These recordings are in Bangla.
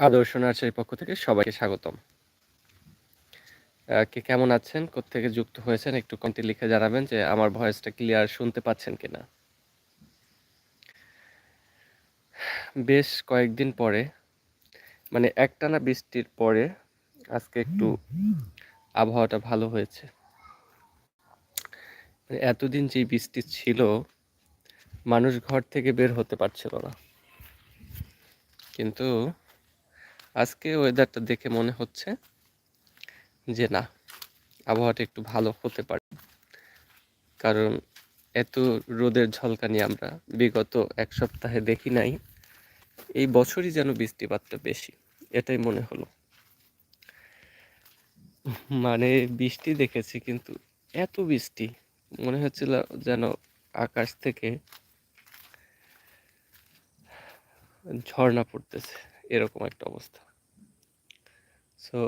আদর্শ নার্সারির পক্ষ থেকে সবাইকে স্বাগতম। কে কেমন আছেন? থেকে যুক্ত হয়েছেন? একটু কমেন্টে লিখে জানাবেন যে আমার ভয়েসটা ক্লিয়ার শুনতে পাচ্ছেন কিনা। বেশ কয়েকদিন পরে মানে একটানা বৃষ্টির পরে আজকে একটু আবহাওয়াটা ভালো হয়েছে। মানে এতদিন যে বৃষ্টি ছিল, মানুষ ঘর থেকে বের হতে পারছিল না। কিন্তু আজকে ওয়েদারটা দেখে মনে হচ্ছে যে না, আবহাওয়াটা একটু ভালো হতে পারে। কারণ এত রোদের ঝলকানি আমরা বিগত এক সপ্তাহে দেখি নাই, এই বছরই যেন বৃষ্টিপাতটা বেশি, এটাই মনে হলো। মানে বৃষ্টি দেখেছি কিন্তু এত বৃষ্টি, মনে হচ্ছিল যেন আকাশ থেকে ঝর্ণা পড়তেছে। এরকম একটা অবস্থা। সো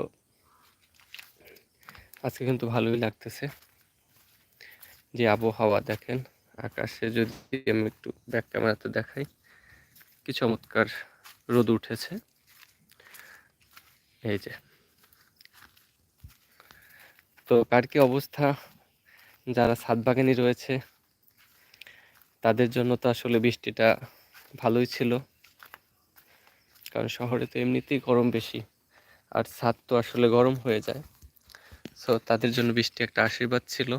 আজকে কিন্তু ভালোই লাগতেছে যে আবহাওয়া দেখেন, আকাশে যদি আমি একটু ব্যাক ক্যামেরাতে দেখাই, কি চমৎকার রোদ উঠেছে। এই যে। তো কার কি অবস্থা? যারা ছাদ বাগানি রয়েছে, তাদের জন্য তো আসলে বৃষ্টিটা ভালোই ছিল। কারণ শহরে তো এমনিতেই গরম বেশি। আর ছাদ তো আসলে গরম হয়ে যায়। সো তাদের জন্য বৃষ্টি একটা আশীর্বাদ ছিল।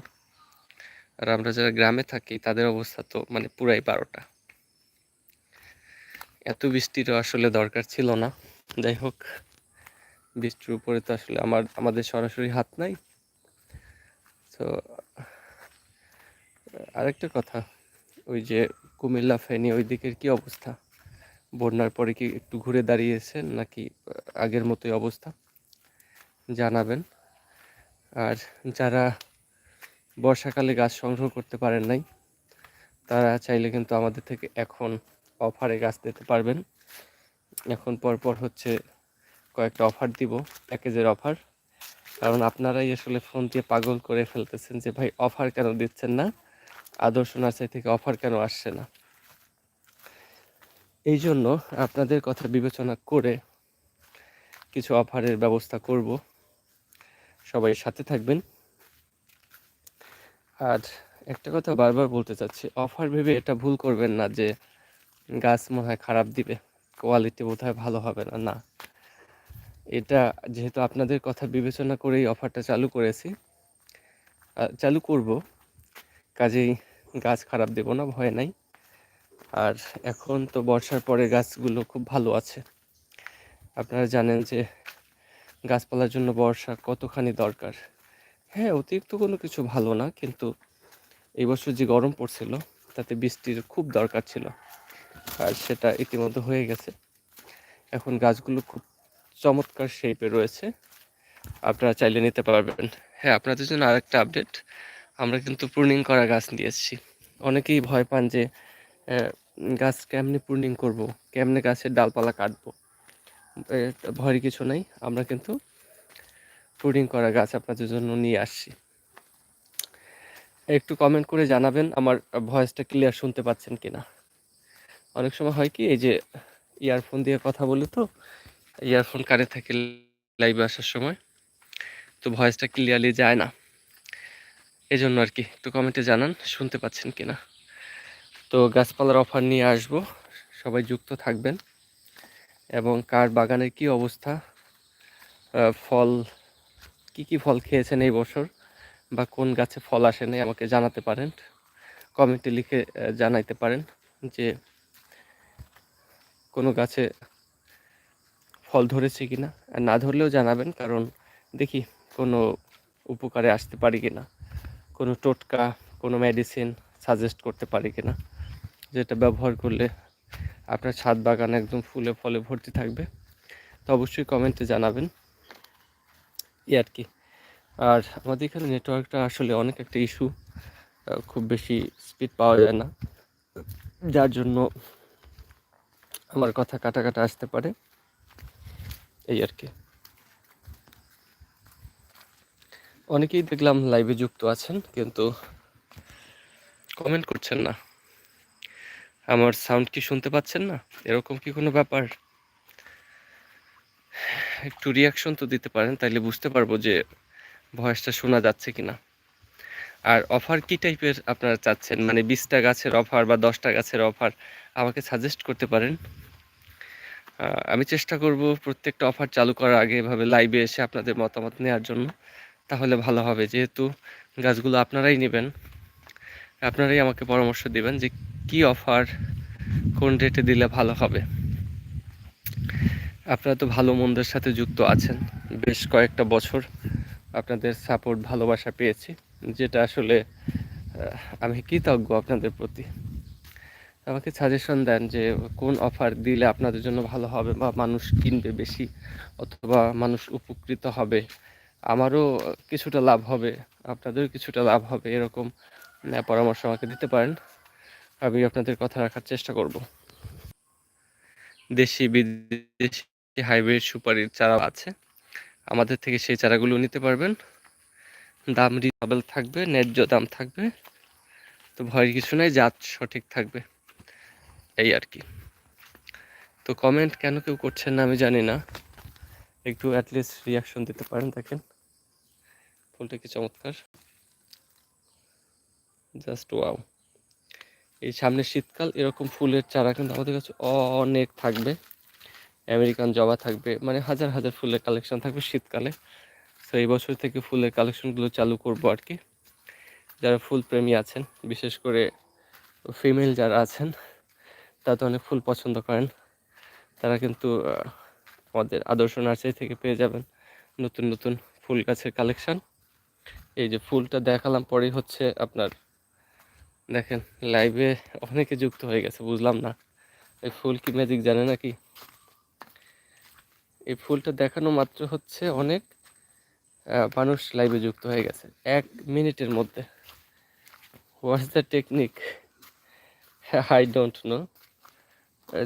আর আমরা যারা গ্রামে থাকি, তাদের অবস্থা তো মানে পুরাই বারোটা। এত বৃষ্টিরও আসলে দরকার ছিল না। যাই হোক, বৃষ্টির উপরে তো আসলে আমার, আমাদের সরাসরি হাত নাই। তো আরেকটা কথা, ওই যে কুমিল্লা ফেনী ওই দিকের কি অবস্থা? বন্যার পরে কি একটু ঘুরে দাঁড়িয়েছেন নাকি আগের মতোই অবস্থা? জানাবেন। আর যারা বর্ষাকালে গাছ সংগ্রহ করতে পারেন নাই, তারা চাইলে কিন্তু আমাদের থেকে এখন অফারে গাছ দিতে পারবেন। এখন পরপর হচ্ছে কয়েকটা অফার দিব, প্যাকেজের অফার। কারণ আপনারাই আসলে ফোন দিয়ে পাগল করে ফেলতেছেন যে, ভাই, অফার কেন দিচ্ছেন না? আদর্শ নার্সারি থেকে অফার কেন আসছে না? এই জন্য আপনাদের কথা বিবেচনা করে কিছু অফারের ব্যবস্থা করব। সবাই সাথে থাকবেন। আর একটা কথা বারবার বলতে চাচ্ছি, অফার ভেবে এটা ভুল করবেন না যে গাছ মনে হয় খারাপ দিবে, কোয়ালিটি বোধ হয় ভালো হবে না না। এটা যেহেতু আপনাদের কথা বিবেচনা করেই অফারটা চালু করেছি চালু করব। কাজেই গাছ খারাপ দেব না, ভয় নাই। আর এখন তো বর্ষার পরে গাছগুলো খুব ভালো আছে। আপনারা জানেন যে গাছপালার জন্য বর্ষা কতখানি দরকার। হ্যাঁ অতিরিক্ত কোনো কিছু ভালো না, কিন্তু এই বছর যে গরম পড়ছিল, তাতে বৃষ্টির খুব দরকার ছিল। আর সেটা ইতিমধ্যে হয়ে গেছে। এখন গাছগুলো খুব চমৎকার শেপে রয়েছে। আপনারা চাইলে নিতে পারবেন। হ্যাঁ আপনাদের জন্য আরেকটা আপডেট আমরা কিন্তু প্রুনিং করা গাছ নিয়ে এসেছি। অনেকেই ভয় পান যে গাছ কেমনে প্রুনিং করব? কেমনে গাছের ডালপালা কাটবো? ভয়ের কিছু নাই। আমরা কিন্তু প্রুনিং করা গাছ আপনাদের জন্য নিয়ে আসছি। একটু কমেন্ট করে জানাবেন আমার ভয়েসটা ক্লিয়ার শুনতে পাচ্ছেন কিনা। অনেক সময় হয় কি, এই যে ইয়ারফোন দিয়ে কথা বলি তো ইয়ারফোন কানে থাকে লাইভে আসার সময়, তো ভয়েসটা ক্লিয়ারলি যায় না। এই জন্য আর কি, একটু কমেন্টে জানান, শুনতে পাচ্ছেন কিনা। তো গাছপালার অফার নিয়ে আসব। সবাই যুক্ত থাকবেন। এবং কার বাগানের কি অবস্থা? ফল, কি কি ফল খেয়েছেন এই বছর? বা কোন গাছে ফল আসে নাই আমাকে জানাতে পারেন। কমেন্টে লিখে জানাইতে পারেন যে কোনো গাছে ফল ধরেছে কি না না ধরলেও জানাবেন, কারণ দেখি কোনো উপকারে আসতে পারি কি না কোনো টোটকা, কোনো মেডিসিন সাজেস্ট করতে পারি কি না যেটা ব্যবহার করলে আপনার ছাদ বাগান একদম ফুলে ফলে ভর্তি থাকবে, তো অবশ্যই কমেন্টে জানাবেন। ই আর কি। আর আমাদের এখানে নেটওয়ার্কটা আসলে অনেক একটা ইস্যু খুব বেশি স্পিড পাওয়া যায় না। যার জন্য আমার কথা কাটা কাটা আসতে পারে। এই আর কি। অনেকেই দেখলাম লাইভে যুক্ত আছেন, কিন্তু কমেন্ট করছেন না। আমার সাউন্ড কি শুনতে পাচ্ছেন না? এরকম কি কোনো ব্যাপার? একটু রিয়াকশন তো দিতে পারেন, তাইলে বুঝতে পারব যে ভয়েসটা শোনা যাচ্ছে কি না আর অফার কি টাইপের আপনারা চাচ্ছেন? মানে বিশটা গাছের অফার বা দশটা গাছের অফার আমাকে সাজেস্ট করতে পারেন। আমি চেষ্টা করব প্রত্যেকটা অফার চালু করার আগে এভাবে লাইভে এসে আপনাদের মতামত নেওয়ার জন্য। তাহলে ভালো হবে, যেহেতু গাছগুলো আপনারাই নেবেন। আপনারাই আমাকে পরামর্শ দেবেন যে কি অফার কোন রেটে দিলে ভালো হবে? আপনারা তো ভালো মন্দের সাথে যুক্ত আছেন, বেশ কয়েকটা বছর আপনাদের সাপোর্ট ভালোবাসা পেয়েছি, যেটা আসলে আমি কৃতজ্ঞ আপনাদের প্রতি। আমাকে সাজেশন দেন যে কোন অফার দিলে আপনাদের জন্য ভালো হবে, বা মানুষ কিনবে বেশি, অথবা মানুষ উপকৃত হবে, আমারও কিছুটা লাভ হবে, আপনাদেরও কিছুটা লাভ হবে, এরকম পরামর্শ আমাকে দিতে পারেন। আমি আপনাদের কথা রাখার চেষ্টা করব। দেশি, বিদেশি হাইব্রিড সুপারির চারা আছে। আমাদের থেকে সেই চারাগুলো নিতে পারবেন। দাম রিজনেবল থাকবে, ন্যায্য দাম থাকবে। তো ভয়ের কিছু নাই জাত সঠিক থাকবে। এই আর কি। তো কমেন্ট কেন কেউ করছেন না আমি জানি না। একটু অ্যাটলিস্ট রিয়াকশন দিতে পারেন, দেখেন। ফুলটা কি চমৎকার। জাস্ট ওয়াও এই সামনে শীতকাল এরকম ফুলের চারা কিন্তু আমাদের কাছে অনেক থাকবে। আমেরিকান জবা থাকবে মানে হাজার হাজার ফুলের কালেকশন থাকবে শীতকালে। তো এই বছর থেকে ফুলের কালেকশনগুলো চালু করব আর কি। যারা ফুল প্রেমী আছেন, বিশেষ করে ফিমেল যারা আছেন, তারা তো অনেক ফুল পছন্দ করেন। তারা কিন্তু আমাদের আদর্শ নার্সারি থেকে পেয়ে যাবেন নতুন নতুন ফুল গাছের কালেকশান এই যে ফুলটা দেখালাম পরেই হচ্ছে আপনার দেখেন লাইভে অনেকে যুক্ত হয়ে গেছে, বুঝলাম না। এই ফুল কি ম্যাজিক জানে নাকি? এই ফুলটা দেখানো মাত্র হচ্ছে অনেক মানুষ লাইভে যুক্ত হয়ে গেছে, এক মিনিটের মধ্যে। What's the technique I don't know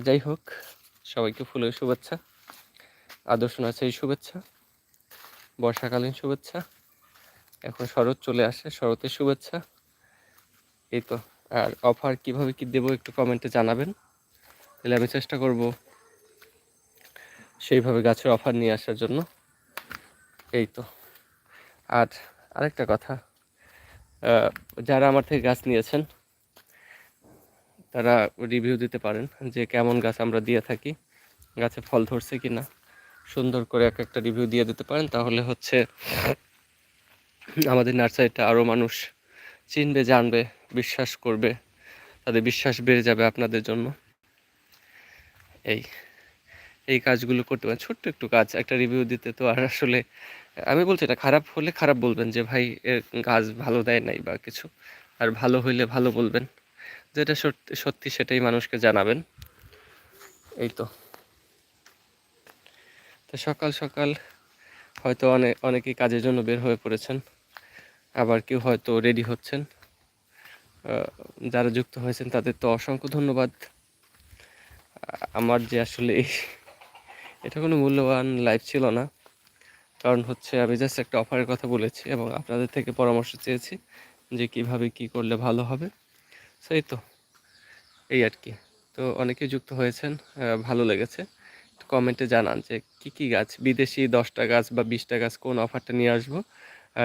যাই হোক, সবাইকে ফুলের শুভেচ্ছা, আদর্শ নাচাই শুভেচ্ছা, বর্ষাকালীন শুভেচ্ছা। এখন শরৎ চলে আসে, শরতের শুভেচ্ছা। এই তো। আর অফার কীভাবে কি দেবো একটু কমেন্টে জানাবেন। তাহলে আমি চেষ্টা করব সেইভাবে গাছের অফার নিয়ে আসার জন্য। এই তো। আর আরেকটা কথা যারা আমার থেকে গাছ নিয়েছেন, তারা রিভিউ দিতে পারেন যে কেমন গাছ আমরা দিয়ে থাকি, গাছে ফল ধরছে কি না সুন্দর করে এক একটা রিভিউ দিয়ে দিতে পারেন, তাহলে হচ্ছে আমাদের নার্সারিটা আরও মানুষ চিনবে, জানবে বিশ্বাস করবে, তাদের বিশ্বাস বেড়ে যাবে আপনাদের জন্য। এই এই কাজগুলো করতে পারেন। ছোট্ট একটু কাজ, একটা রিভিউ দিতে তো আর আসলে, আমি বলছি এটা খারাপ হলে খারাপ বলবেন যে, ভাই এর কাজ ভালো দেয় নাই বা কিছু। আর ভালো হইলে ভালো বলবেন। যেটা সত্যি সত্যি সেটাই মানুষকে জানাবেন। এই তো। তো সকাল সকাল হয়তো অনেক অনেকেই কাজের জন্য বের হয়ে পড়েছেন। আবার কেউ হয়তো রেডি হচ্ছেন। যারা যুক্ত হয়েছেন তাদের তো অসংখ্য ধন্যবাদ। আমার যে আসলে এটা কোনো মূল্যবান লাইফ ছিল না। কারণ হচ্ছে আমি জাস্ট একটা অফারের কথা বলেছি এবং আপনাদের থেকে পরামর্শ চেয়েছি যে কীভাবে কি করলে ভালো হবে। সেই তো। এই আর কি। তো অনেকে যুক্ত হয়েছেন ভালো লেগেছে। কমেন্টে জানান যে কি কি গাছ, বিদেশি দশটা গাছ বা বিশটা গাছ কোন অফারটা নিয়ে আসব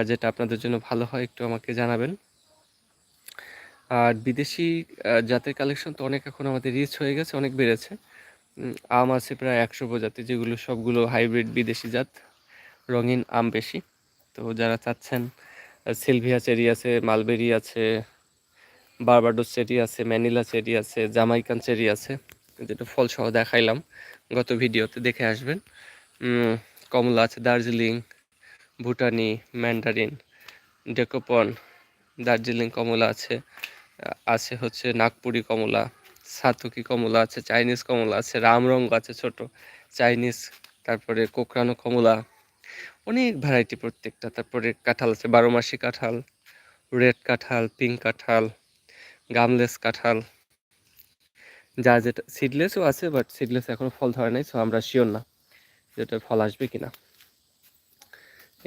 যেটা আপনাদের জন্য ভালো হয় একটু আমাকে জানাবেন। আর বিদেশি জাতের কালেকশন তো অনেক এখন আমাদের রিচ হয়ে গেছে, অনেক বেড়েছে। আম আছে প্রায় একশো প্রজাতি যেগুলো সবগুলো হাইব্রিড বিদেশি জাত, রঙিন আম বেশি। তো যারা চাচ্ছেন সিলভিয়া চেরি আছে, মালবেরি আছে, বারবাডোস চেরি আছে, ম্যানিলা চেরি আছে, জামাইকান চেরি আছে, যেটা ফলসহ দেখাইলাম গত ভিডিওতে, দেখে আসবেন। কমলা আছে, দার্জিলিং, ভুটানি, ম্যান্ডারিন, ডেকোপন, দার্জিলিং কমলা আছে আছে হচ্ছে নাগপুরি কমলা, সাতুকি কমলা আছে, চাইনিজ কমলা আছে রামরং আছে ছোট, চাইনিজ, তারপরে কোকরানো কমলা, অনেক ভ্যারাইটি প্রত্যেকটা, তারপরে কাঁঠাল আছে বারো মাসি কাঁঠাল রেড কাঁঠাল পিঙ্ক কাঁঠাল গামলেস কাঁঠাল, যা যেটা সিডলেসও আছে বাট সিডলেস এখনও ফল ধরে নাই সো আমরা শিওর না যেটা ফল আসবে কিনা।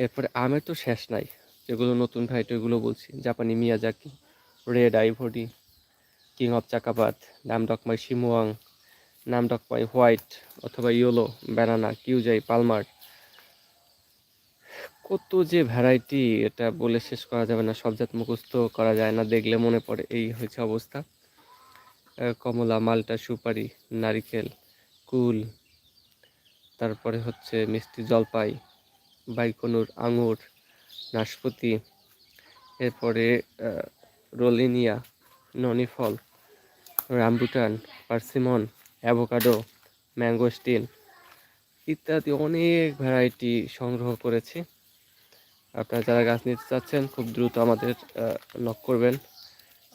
এরপরে আমের তো শেষ নাই, যেগুলো নতুন ভ্যারাইটি ওগুলো বলছি, জাপানি Miyazaki red ivory king of চাকাবাদ Namdokmai শিমুয়াং নামডক পাই হোয়াইট অথবা ইয়েলো ব্যানানা কিউজাই পালমার কত যে ভ্যারাইটি এটা বলে শেষ করা যাবে না সবজাত মুখস্থ করা যায় না, দেখলে মনে পড়ে, এই হয়েছে অবস্থা। কমলা, মালটা, সুপারি, নারিকেল, কুল, তারপরে হচ্ছে মিষ্টি জলপাই, বাইকনুর, আঙুর, নাশপাতি, এরপরে রোলিনিয়া, ননিফল, রামবুটান, পার্সিমন, অ্যাভোকাডো, ম্যাঙ্গোস্টিন ইত্যাদি অনেক ভ্যারাইটি সংগ্রহ করেছি। আপনারা যারা গাছ নিতে চাচ্ছেন, খুব দ্রুত আমাদের নক করবেন।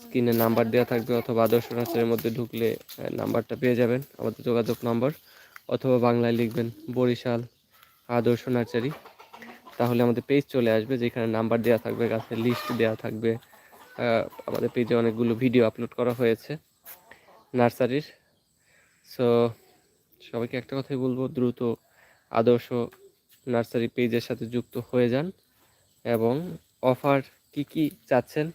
স্ক্রিনে নাম্বার দেওয়া থাকবে অথবা আদর্শ নার্সারির মধ্যে ঢুকলে নাম্বারটা পেয়ে যাবেন। আমাদের যোগাযোগ নম্বর অথবা বাংলায় লিখবেন বরিশাল আদর্শ নার্সারি। তাহলে আমাদের পেজ চলে আসবে যেখানে নাম্বার দেওয়া থাকবে, গাছের লিস্ট দেওয়া থাকবে। আমাদের পেজে অনেকগুলো ভিডিও আপলোড করা হয়েছে নার্সারির। সো সবাইকে একটা কথাই বলব, দ্রুত আদর্শ নার্সারি পেজের সাথে যুক্ত হয়ে যান এবং অফার কি কি চাচ্ছেন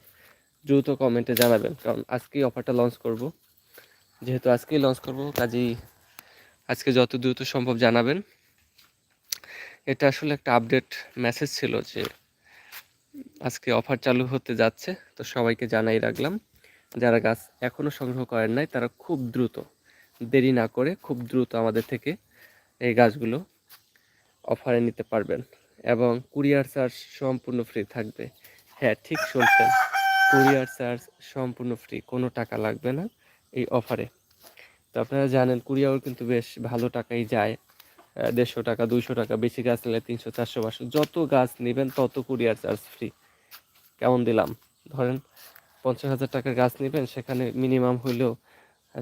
দ্রুত কমেন্টে জানাবেন, কারণ আজকেই অফারটা লঞ্চ করব। যেহেতু আজকেই লঞ্চ করব, কাজেই আজকে যত দ্রুত সম্ভব জানাবেন। এটা আসলে একটা আপডেট মেসেজ ছিল যে আজকে অফার চালু হতে যাচ্ছে, তো সবাইকে জানাই রাখলাম। যারা গাছ এখনও সংগ্রহ করেন নাই, তারা খুব দ্রুত, দেরি না করে খুব দ্রুত আমাদের থেকে এই গাছগুলো অফারে নিতে পারবেন। এবং কুরিয়ার চার্জ সম্পূর্ণ ফ্রি থাকবে। হ্যাঁ ঠিক শুনছেন, কুরিয়ার চার্জ সম্পূর্ণ ফ্রি, কোনো টাকা লাগবে না এই অফারে। তো আপনারা জানেন কুরিয়ার কিন্তু বেশ ভালো টাকাই যায়। দেড়শো টাকা, দুইশো টাকা, বেশি গাছ নিলে তিনশো, চারশো, পাঁচশো, যত গাছ নেবেন তত কুরিয়ার চার্জ ফ্রি কেমন দিলাম? ধরেন পঞ্চাশ হাজার টাকার গাছ নেবেন, সেখানে মিনিমাম হইলেও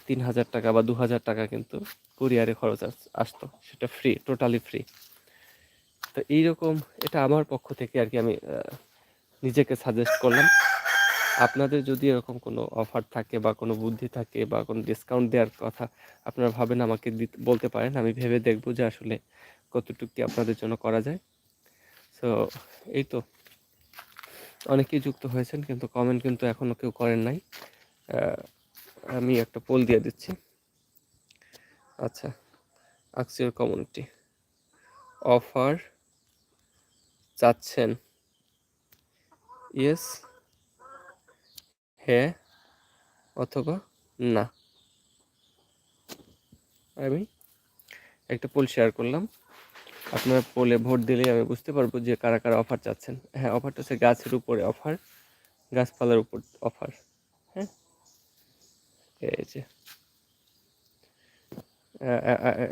তিন হাজার টাকা বা দু হাজার টাকা কিন্তু কুরিয়ারে খরচ আসতো। সেটা ফ্রি টোটালি ফ্রি তো এইরকম এটা আমার পক্ষ থেকে আর কি আমি নিজেকে সাজেস্ট করলাম। আপনাদের যদি এরকম কোনো অফার থাকে বা কোনো বুদ্ধি থাকে বা কোনো ডিসকাউন্ট দেওয়ার কথা আপনারা ভাবেন আমাকে বলতে পারেন, আমি ভেবে দেখব যে আসলে কতটুকু কি আপনাদের জন্য করা যায়। সো এই তো। অনেকেই যুক্ত হয়েছেন কিন্তু কমেন্ট কিন্তু এখনও কেউ করেন নাই। আমি একটা পোল দিয়ে দিচ্ছি। আচ্ছা আকসিওর কমিউনিটি অফার চাচ্ছেন। ইয়েস হ্যাঁ অথবা না। আমি একটা পোল শেয়ার করলাম। আপনারা পোলে ভোট দিলেই আমি বুঝতে পারব যে কারা কারা অফার চাচ্ছেন। হ্যাঁ অফারটা হচ্ছে গাছের উপরে অফার গাছপালার উপর অফার হ্যাঁ? এই যে।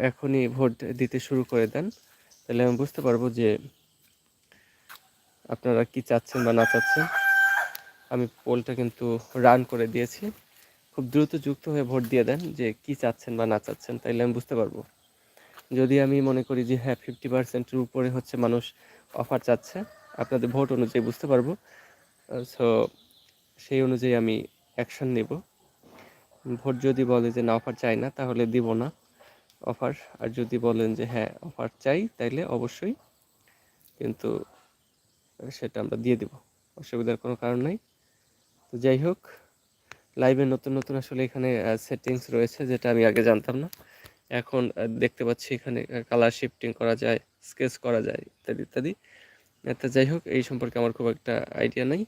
এখনই ভোট দিতে শুরু করে দেন। তাহলে আমি বুঝতে পারব যে আপনারা কি চাচ্ছেন বা না চাচ্ছেন। আমি পোলটা কিন্তু রান করে দিয়েছি। খুব দ্রুত যুক্ত হয়ে ভোট দিয়ে দেন যে কি চাচ্ছেন বা না চাচ্ছেন, তাইলে আমি বুঝতে পারব। যদি আমি মনে করি যে হ্যাঁ ফিফটি পার্সেন্টের উপরে হচ্ছে মানুষ অফার চাচ্ছে, আপনাদের ভোট অনুযায়ী বুঝতে পারব। সো সেই অনুযায়ী আমি অ্যাকশন নেব। ভোট যদি বলে যে না অফার চাই না, তাহলে দিব না অফার আর যদি বলেন যে হ্যাঁ অফার চাই, তাইলে অবশ্যই কিন্তু সেটা আমরা দিয়ে দিব। অসুবিধার কোনো কারণ নাই। তো যাই হোক লাইভে নতুন নতুন আসলে এখানে সেটিংস রয়েছে যেটা আমি আগে জানতাম না। এখন দেখতে পাচ্ছি এখানে কালার শিফটিং করা যায় স্কেচ করা যায়, ইত্যাদি ইত্যাদি। তো যাই হোক, এই সম্পর্কে আমার খুব একটা আইডিয়া নাই।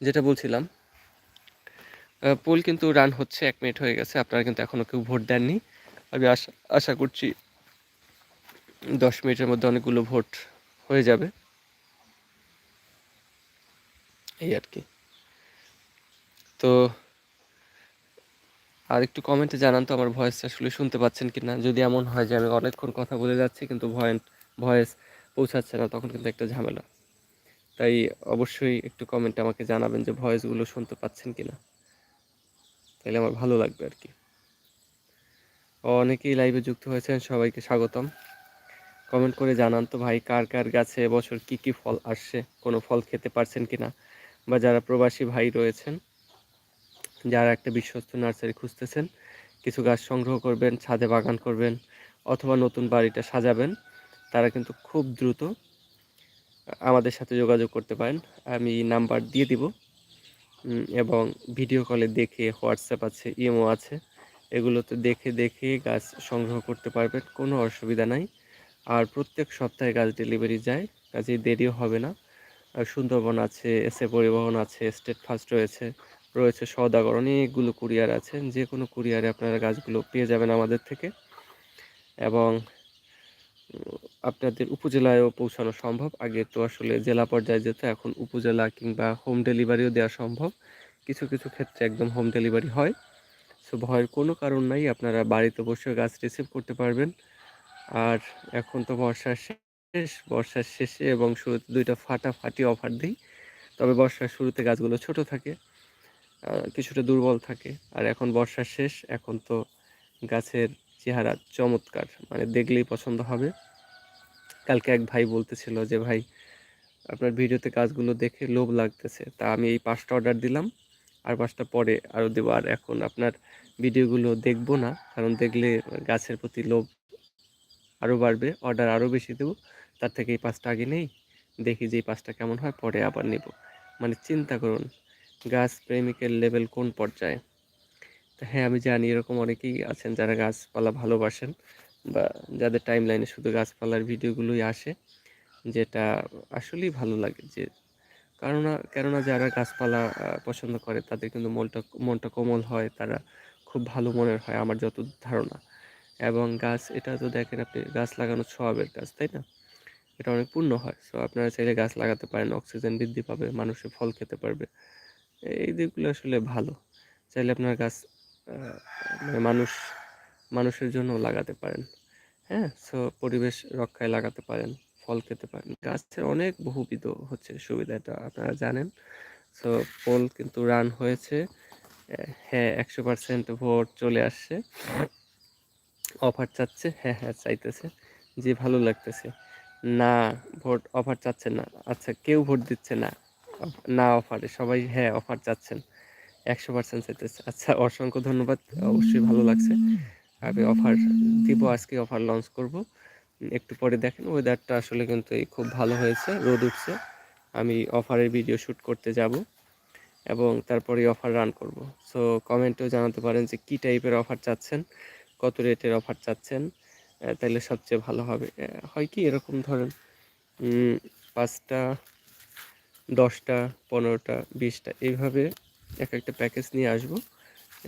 যেটা বলছিলাম পুল কিন্তু রান হচ্ছে এক মিনিট হয়ে গেছে, আপনারা কিন্তু এখনও কেউ ভোট দেননি। আমি আশা আশা করছি দশ মিনিটের মধ্যে অনেকগুলো ভোট হয়ে যাবে। এই আর কি। তো আর একটু কমেন্টে জানান তো আমার ভয়েসটা আসলে শুনতে পাচ্ছেন কি না যদি এমন হয় যে আমি অনেকক্ষণ কথা বলে যাচ্ছি কিন্তু ভয়েস ভয়েস পৌঁছাচ্ছে না, তখন কিন্তু একটা ঝামেলা। তাই অবশ্যই একটু কমেন্টে আমাকে জানাবেন যে ভয়েসগুলো শুনতে পাচ্ছেন কি না তাহলে আমার ভালো লাগবে আর কি। অনেকেই লাইভে যুক্ত হয়েছেন, সবাইকে স্বাগতম। কমেন্ট করে জানান তো ভাই, কার কার গাছে এবছর কি কি ফল আসছে? কোনো ফল খেতে পারছেন কি না বা যারা প্রবাসী ভাই রয়েছেন, যারা একটা বিশ্বস্ত নার্সারি খুঁজতেছেন, কিছু গাছ সংগ্রহ করবেন, ছাদে বাগান করবেন অথবা নতুন বাড়িটা সাজাবেন, তারা কিন্তু খুব দ্রুত আমাদের সাথে যোগাযোগ করতে পারেন। আমি নাম্বার দিয়ে দিব এবং ভিডিও কলে দেখে হোয়াটসঅ্যাপ আছে, ইমো আছে, এগুলোতে দেখে দেখে গাছ সংগ্রহ করতে পারবেন, কোনো অসুবিধা নাই। আর প্রত্যেক সপ্তাহে গাছ ডেলিভারি যায় কাজে দেরিও হবে না। সুন্দরবন আছে, এসে পরিবহন আছে, স্টেট ফার্স্ট রয়েছে রয়েছে সদাগর অনেকগুলো কুরিয়ার আছে, যে কোনো কুরিয়ারে আপনারা গাছগুলো পেয়ে যাবেন আমাদের থেকে। এবং আপনাদের উপজেলায়ও পৌঁছানো সম্ভব। আগে তো আসলে জেলা পর্যায়ে যেত, এখন উপজেলা কিংবা হোম ডেলিভারিও দেওয়া সম্ভব। কিছু কিছু ক্ষেত্রে একদম হোম ডেলিভারি হয়। সো, ভয়ের কোনো কারণ নাই, আপনারা বাড়িতে বসে গাছ রিসিভ করতে পারবেন। আর এখন তো বর্ষার শেষ, বর্ষার শেষে এবং শুরুতে দুইটা ফাটাফাটি অফার দিই। তবে বর্ষার শুরুতে গাছগুলো ছোট থাকে কিছুটা দুর্বল থাকে। আর এখন বর্ষার শেষ, এখন তো গাছের চেহারা চমৎকার মানে দেখলেই পছন্দ হবে। কালকে এক ভাই বলতেছিল যে, ভাই, আপনার ভিডিওতে গাছগুলো দেখে লোভ লাগতেছে, তা আমি এই পাঁচটা অর্ডার দিলাম, আর পাঁচটা পরে আরও দেবো। আর এখন আপনার ভিডিওগুলো দেখব না, কারণ দেখলে গাছের প্রতি লোভ আরও বাড়বে অর্ডার আরও বেশি দেবো। তার থেকে এই পাঁচটা আগে নেই, দেখি যে এই পাঁচটা কেমন হয়, পরে আবার নেব। মানে চিন্তা করুন, গাছ প্রেমিকের লেভেল কোন পর্যায়ে? তো হ্যাঁ আমি জানি এরকম অনেকেই আছেন যারা গাছপালা ভালোবাসেন বা যাদের টাইম লাইনে শুধু গাছপালার ভিডিওগুলোই আসে, যেটা আসলেই ভালো লাগে যে, কেননা কেননা যারা গাছপালা পছন্দ করে তাদের কিন্তু মনটা মনটা কোমল হয়, তারা খুব ভালো মনের হয়, আমার যত ধারণা। এবং গাছ, এটা তো দেখেন আপনি, গাছ লাগানো স্বভাবের গাছ, তাই না? এটা অনেক পূর্ণ হয়। সো আপনারা চাইলে গাছ লাগাতে পারেন অক্সিজেন বৃদ্ধি পাবে মানুষের ফল খেতে পারবে। এই দিকগুলো আসলে ভালো। চাইলে আপনার গাছ মানে মানুষ, মানুষের জন্য লাগাতে পারেন। হ্যাঁ? সো পরিবেশ রক্ষায় লাগাতে পারেন, ফল খেতে পারেন। গাছের অনেক বহুবিধ হচ্ছে সুবিধা, এটা আপনারা জানেন। সো পোল কিন্তু রান হয়েছে। হ্যাঁ একশো পার্সেন্ট ভোট চলে আসছে। অফার চাচ্ছে। হ্যাঁ হ্যাঁ চাইতেছে। যে ভালো লাগতেছে। না, ভোট অফার চাচ্ছে না। আচ্ছা কেউ ভোট দিচ্ছে না। না অফারে, সবাই হ্যাঁ অফার চাচ্ছেন। একশো পার্সেন্ট চাইতেছে। আচ্ছা অসংখ্য ধন্যবাদ। অবশ্যই ভালো লাগছে। আমি অফার দিব, আজকে অফার লঞ্চ করব। একটু পরে দেখেন ওয়েদারটা আসলে কিন্তু এই খুব ভালো হয়েছে, রোদ উঠছে। আমি অফারের ভিডিও শ্যুট করতে যাব এবং তারপরে অফার রান করব। সো কমেন্টেও জানাতে পারেন যে কী টাইপের অফার চাচ্ছেন, কত রেটের অফার চাচ্ছেন। তাহলে সবচেয়ে ভালো হবে। হয় কি এরকম ধরেন পাঁচটা, দশটা, পনেরোটা, বিশটা, এইভাবে এক একটা প্যাকেজ নিয়ে আসব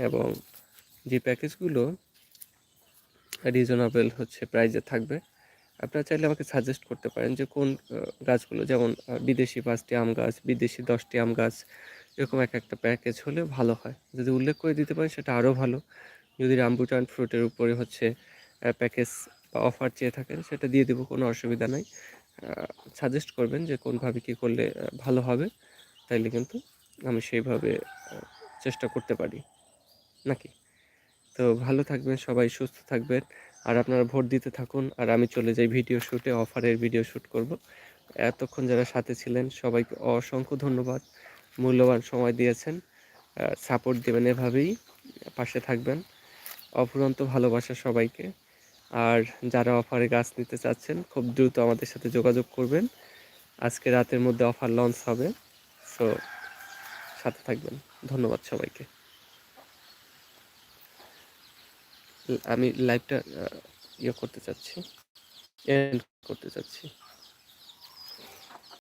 এবং যে প্যাকেজগুলো রিজনেবল হচ্ছে প্রাইজে থাকবে, আপনারা চাইলে আমাকে সাজেস্ট করতে পারেন যে কোন গাছগুলো, যেমন বিদেশি পাঁচটি আম গাছ, বিদেশি দশটি আম গাছ, এরকম এক একটা প্যাকেজ হলে ভালো হয়। যদি উল্লেখ করে দিতে পারেন সেটা আরও ভালো। যদি রামবুটান ফ্রুটের উপরে হচ্ছে প্যাকেজ বা অফার চেয়ে থাকেন, সেটা দিয়ে দেবো, কোনো অসুবিধা নাই। সাজেস্ট করবেন যে কোনভাবে কী করলে ভালো হবে। তাইলে কিন্তু আমি সেইভাবে চেষ্টা করতে পারি। নাকি? তো ভালো থাকবেন, সবাই সুস্থ থাকবেন। আর আপনারা ভোট দিতে থাকুন, আর আমি চলে যাই ভিডিও শ্যুটে অফারের ভিডিও শ্যুট করব। এতক্ষণ যারা সাথে ছিলেন, সবাইকে অসংখ্য ধন্যবাদ। মূল্যবান সময় দিয়েছেন। সাপোর্ট দেবেন এভাবেই, পাশে থাকবেন। অফুরন্ত ভালোবাসা সবাইকে। আর যারা অফারে গাছ নিতে চাচ্ছেন, খুব দ্রুত আমাদের সাথে যোগাযোগ করবেন। আজকে রাতের মধ্যে অফার লঞ্চ হবে, সো সাথে থাকবেন। ধন্যবাদ সবাইকে। আমি লাইভটা ইয়ে করতে চাচ্ছি এন্ড করতে চাচ্ছি।